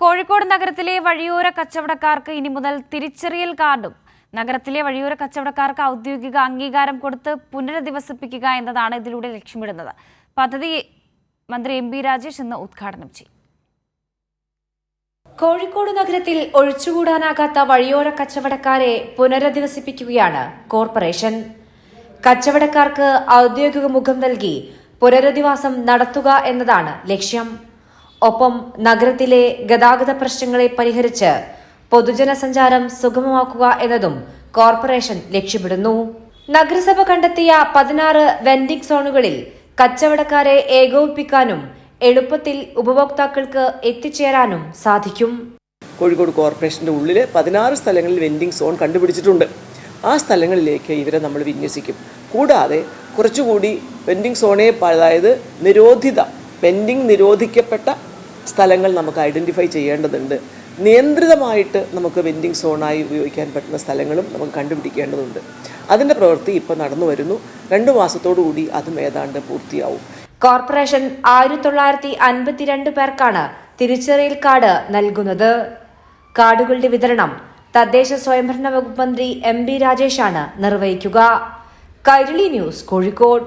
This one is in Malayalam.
കോഴിക്കോട് നഗരത്തിലെ വഴിയോര കച്ചവടക്കാർക്ക് ഇനി മുതൽ തിരിച്ചറിയൽ കാർഡും. നഗരത്തിലെ വഴിയോര കച്ചവടക്കാർക്ക് ഔദ്യോഗിക അംഗീകാരം കൊടുത്ത് പുനരധിവസിപ്പിക്കുക എന്നതാണ് ഇതിലൂടെ ലക്ഷ്യമിടുന്നത്. പദ്ധതി മന്ത്രി എം ബി രാജേഷ് ഇന്ന് ഉദ്ഘാടനം ചെയ്യും. കോഴിക്കോട് നഗരത്തിൽ ഒഴിച്ചുകൂടാനാകാത്ത വഴിയോര കച്ചവടക്കാരെ പുനരധിവസിപ്പിക്കുകയാണ് കോർപ്പറേഷൻ. കച്ചവടക്കാർക്ക് ഔദ്യോഗിക മുഖം നൽകി പുനരധിവാസം നടത്തുക എന്നതാണ് ലക്ഷ്യം. ഒപ്പം നഗരത്തിലെ ഗതാഗത പ്രശ്നങ്ങളെ പരിഹരിച്ച് പൊതുജന സഞ്ചാരം സുഗമമാക്കുക എന്നതും കോർപ്പറേഷൻ ലക്ഷ്യമിടുന്നു. നഗരസഭ കണ്ടെത്തിയ പതിനാറ് വെൻഡിംഗ് സോണുകളിൽ കച്ചവടക്കാരെ ഏകോപിപ്പിക്കാനും എളുപ്പത്തിൽ ഉപഭോക്താക്കൾക്ക് എത്തിച്ചേരാനും സാധിക്കും. കോഴിക്കോട് കോർപ്പറേഷന്റെ ഉള്ളിൽ പതിനാറ് സ്ഥലങ്ങളിൽ വെൻഡിംഗ് സോൺ കണ്ടുപിടിച്ചിട്ടുണ്ട്. ആ സ്ഥലങ്ങളിലേക്ക് ഇവരെ നമ്മൾ വിന്യസിക്കും. കൂടാതെ കുറച്ചുകൂടി വെൻഡിംഗ് സോണെ അതായത് നിരോധിത പെൻഡിംഗ് നിരോധിക്കപ്പെട്ട സ്ഥലങ്ങൾ നമുക്ക് ഐഡന്റിഫൈ ചെയ്യേണ്ടതുണ്ട്. നിയന്ത്രിതമായിട്ട് നമുക്ക് വെൻഡിങ് സോണായി ഉപയോഗിക്കാൻ പറ്റുന്ന സ്ഥലങ്ങളും നമുക്ക് കണ്ടുപിടിക്കേണ്ടതുണ്ട്. അതിന്റെ പ്രവൃത്തി ഇപ്പോൾ നടന്നു വരുന്നു. രണ്ട് മാസത്തോടു കൂടി അതും ഏതാണ്ട് പൂർത്തിയാവും. കോർപ്പറേഷൻ ആയിരത്തി തൊള്ളായിരത്തി അൻപത്തിരണ്ട് പേർക്കാണ് തിരിച്ചറിയൽ കാർഡ് നൽകുന്നത്. കാർഡുകളുടെ വിതരണം തദ്ദേശ സ്വയംഭരണ വകുപ്പ് മന്ത്രി എം ബി രാജേഷാണ് നിർവഹിക്കുക. കൈരളി ന്യൂസ് കോഴിക്കോട്.